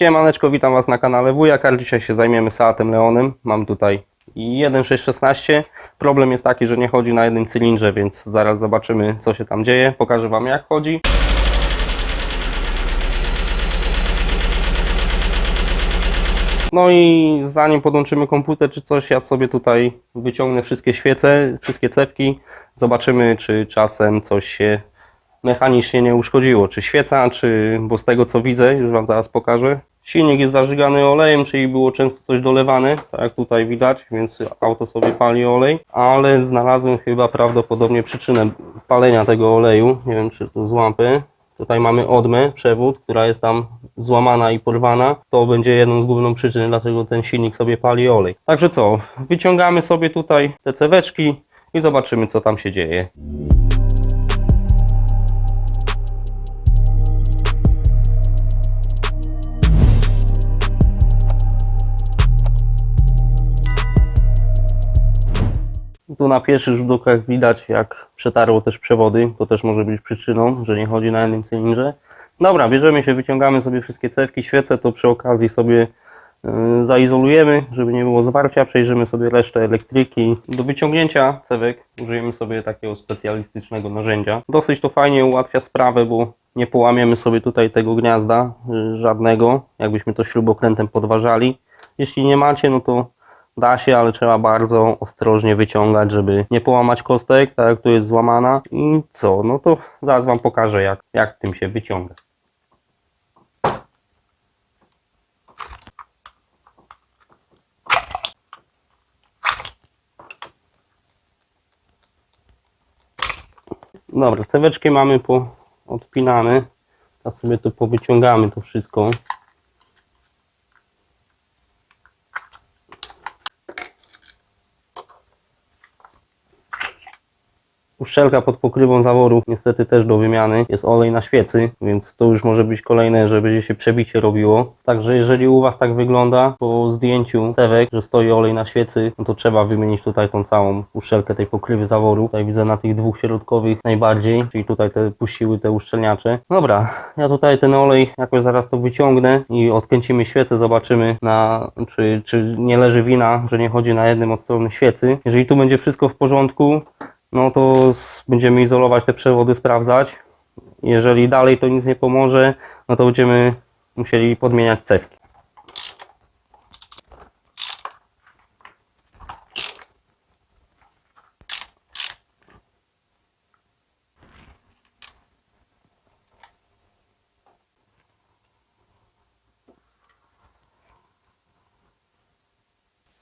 Siemaneczko, witam Was na kanale Wujakar. Dzisiaj się zajmiemy Seatem Leonem. Mam tutaj 1.616. Problem jest taki, że nie chodzi na jednym cylindrze, więc zaraz zobaczymy co się tam dzieje. Pokażę Wam jak chodzi. No i zanim podłączymy komputer czy coś, ja sobie tutaj wyciągnę wszystkie świece, wszystkie cewki. Zobaczymy, czy czasem coś się mechanicznie nie uszkodziło. Czy świeca, czy, bo z tego co widzę, już Wam zaraz pokażę. Silnik jest zażygany olejem, czyli było często coś dolewane, tak jak tutaj widać, więc auto sobie pali olej, ale znalazłem chyba prawdopodobnie przyczynę palenia tego oleju. Nie wiem, czy tu z lampy. Tutaj mamy odmę, przewód, która jest tam złamana i porwana. To będzie jedną z główną przyczyn, dlaczego ten silnik sobie pali olej. Także co, wyciągamy sobie tutaj te ceweczki i zobaczymy, co tam się dzieje. Tu na pierwszych rzut oka widać, jak przetarło też przewody. To też może być przyczyną, że nie chodzi na jednym cylindrze. Dobra, bierzemy się, wyciągamy sobie wszystkie cewki, świece, to przy okazji sobie y, zaizolujemy, żeby nie było zwarcia. Przejrzymy sobie resztę elektryki. Do wyciągnięcia cewek użyjemy sobie takiego specjalistycznego narzędzia. Dosyć to fajnie ułatwia sprawę, bo nie połamiemy sobie tutaj tego gniazda y, żadnego, jakbyśmy to śrubokrętem podważali. Jeśli nie macie, no to Da się, ale trzeba bardzo ostrożnie wyciągać, żeby nie połamać kostek, tak jak tu jest złamana. I co? No to zaraz Wam pokażę, jak, jak tym się wyciąga. Dobra, ceweczki mamy po odpinane. Teraz sobie tu powyciągamy to wszystko. Uszczelka pod pokrywą zaworu niestety też do wymiany. Jest olej na świecy, więc to już może być kolejne, że będzie się przebicie robiło. Także jeżeli u Was tak wygląda po zdjęciu cewek, że stoi olej na świecy, no to trzeba wymienić tutaj tą całą uszczelkę tej pokrywy zaworu. Tutaj widzę na tych dwóch środkowych najbardziej, czyli tutaj te puściły te uszczelniacze. Dobra, ja tutaj ten olej jakoś zaraz to wyciągnę i odkręcimy świecę, zobaczymy na, czy, czy nie leży wina, że nie chodzi na jednym od strony świecy. Jeżeli tu będzie wszystko w porządku, no to będziemy izolować te przewody, sprawdzać. Jeżeli dalej to nic nie pomoże, no to będziemy musieli podmieniać cewki.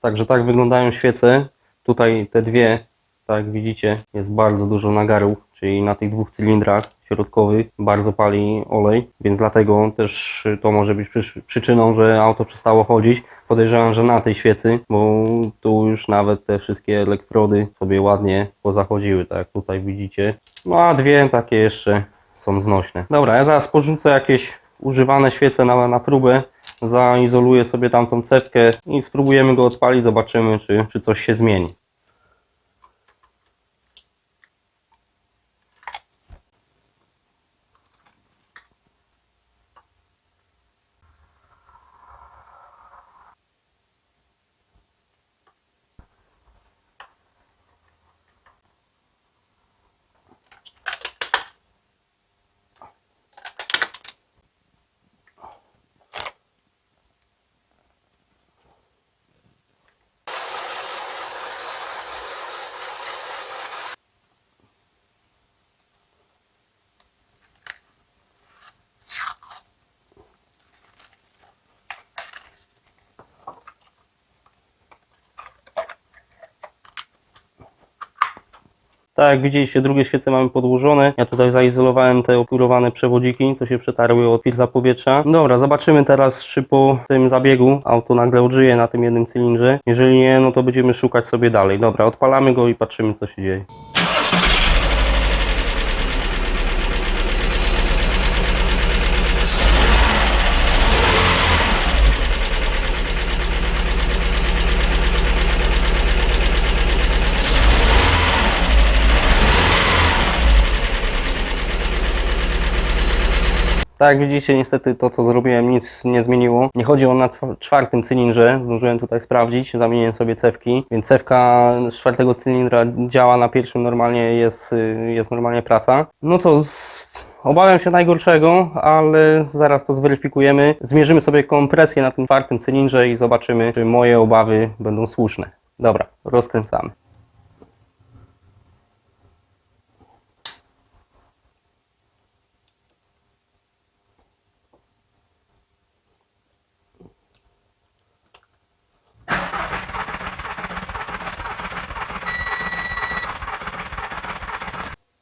Także tak wyglądają świece. Tutaj te dwie, tak jak widzicie, jest bardzo dużo nagarów, czyli na tych dwóch cylindrach środkowych bardzo pali olej, więc dlatego też to może być przyczyną, że auto przestało chodzić. Podejrzewam, że na tej świecy, bo tu już nawet te wszystkie elektrody sobie ładnie pozachodziły, tak jak tutaj widzicie. No a dwie takie jeszcze są znośne. Dobra, ja zaraz porzucę jakieś używane świece na, na próbę, zaizoluję sobie tamtą cewkę i spróbujemy go odpalić, zobaczymy czy, czy coś się zmieni. Tak jak widzieliście, drugie świece mamy podłożone. Ja tutaj zaizolowałem te opurowane przewodziki, co się przetarły od filtra powietrza. Dobra, zobaczymy teraz, czy po tym zabiegu auto nagle odżyje na tym jednym cylindrze. Jeżeli nie, no to będziemy szukać sobie dalej. Dobra, odpalamy go i patrzymy, co się dzieje. Tak jak widzicie, niestety to co zrobiłem nic nie zmieniło. Nie chodzi o na czwartym cylindrze, zdążyłem tutaj sprawdzić, zamieniłem sobie cewki, więc cewka z czwartego cylindra działa na pierwszym normalnie, jest, y, jest normalnie prasa. No co, z... obawiam się najgorszego, ale zaraz to zweryfikujemy. Zmierzymy sobie kompresję na tym czwartym cylindrze i zobaczymy, czy moje obawy będą słuszne. Dobra, rozkręcamy.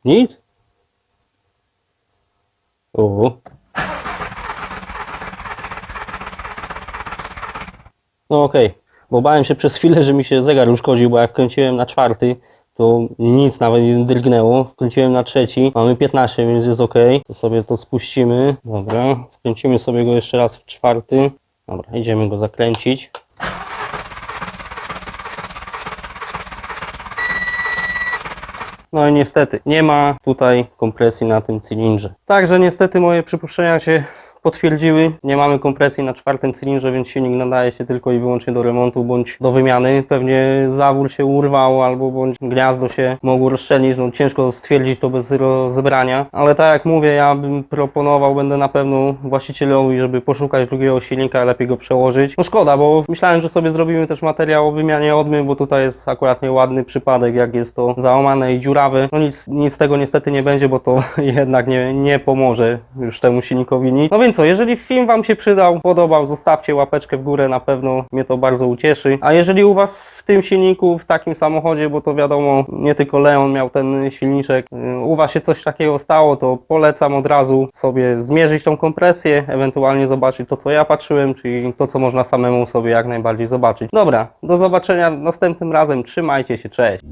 Nic? O. No okej, bo bałem się przez chwilę, że mi się zegar uszkodził, bo jak wkręciłem na czwarty, to nic nawet nie drgnęło. Wkręciłem na trzeci, mamy 15, więc jest ok. To sobie to spuścimy. Dobra, wkręcimy sobie go jeszcze raz w czwarty. Dobra, idziemy go zakręcić. No i niestety nie ma tutaj kompresji na tym cylindrze. Także niestety moje przypuszczenia się potwierdziły. Nie mamy kompresji na czwartym cylindrze, więc silnik nadaje się tylko i wyłącznie do remontu bądź do wymiany. Pewnie zawór się urwał albo bądź gniazdo się mogło rozstrzelić. No ciężko stwierdzić to bez rozebrania. Ale tak jak mówię, ja bym proponował, będę na pewno właścicielowi, żeby poszukać drugiego silnika, lepiej go przełożyć. No szkoda, bo myślałem, że sobie zrobimy też materiał o wymianie odmy, bo tutaj jest akurat nieładny przypadek, jak jest to załamane i dziurawe. No nic, nic z tego niestety nie będzie, bo to jednak nie, nie pomoże już temu silnikowi nic. No więc co, jeżeli film Wam się przydał, podobał, zostawcie łapeczkę w górę, na pewno mnie to bardzo ucieszy. A jeżeli u Was w tym silniku, w takim samochodzie, bo to wiadomo, nie tylko Leon miał ten silniczek, y, u Was się coś takiego stało, to polecam od razu sobie zmierzyć tą kompresję, ewentualnie zobaczyć to, co ja patrzyłem, czyli to, co można samemu sobie jak najbardziej zobaczyć. Dobra, do zobaczenia następnym razem, trzymajcie się, cześć!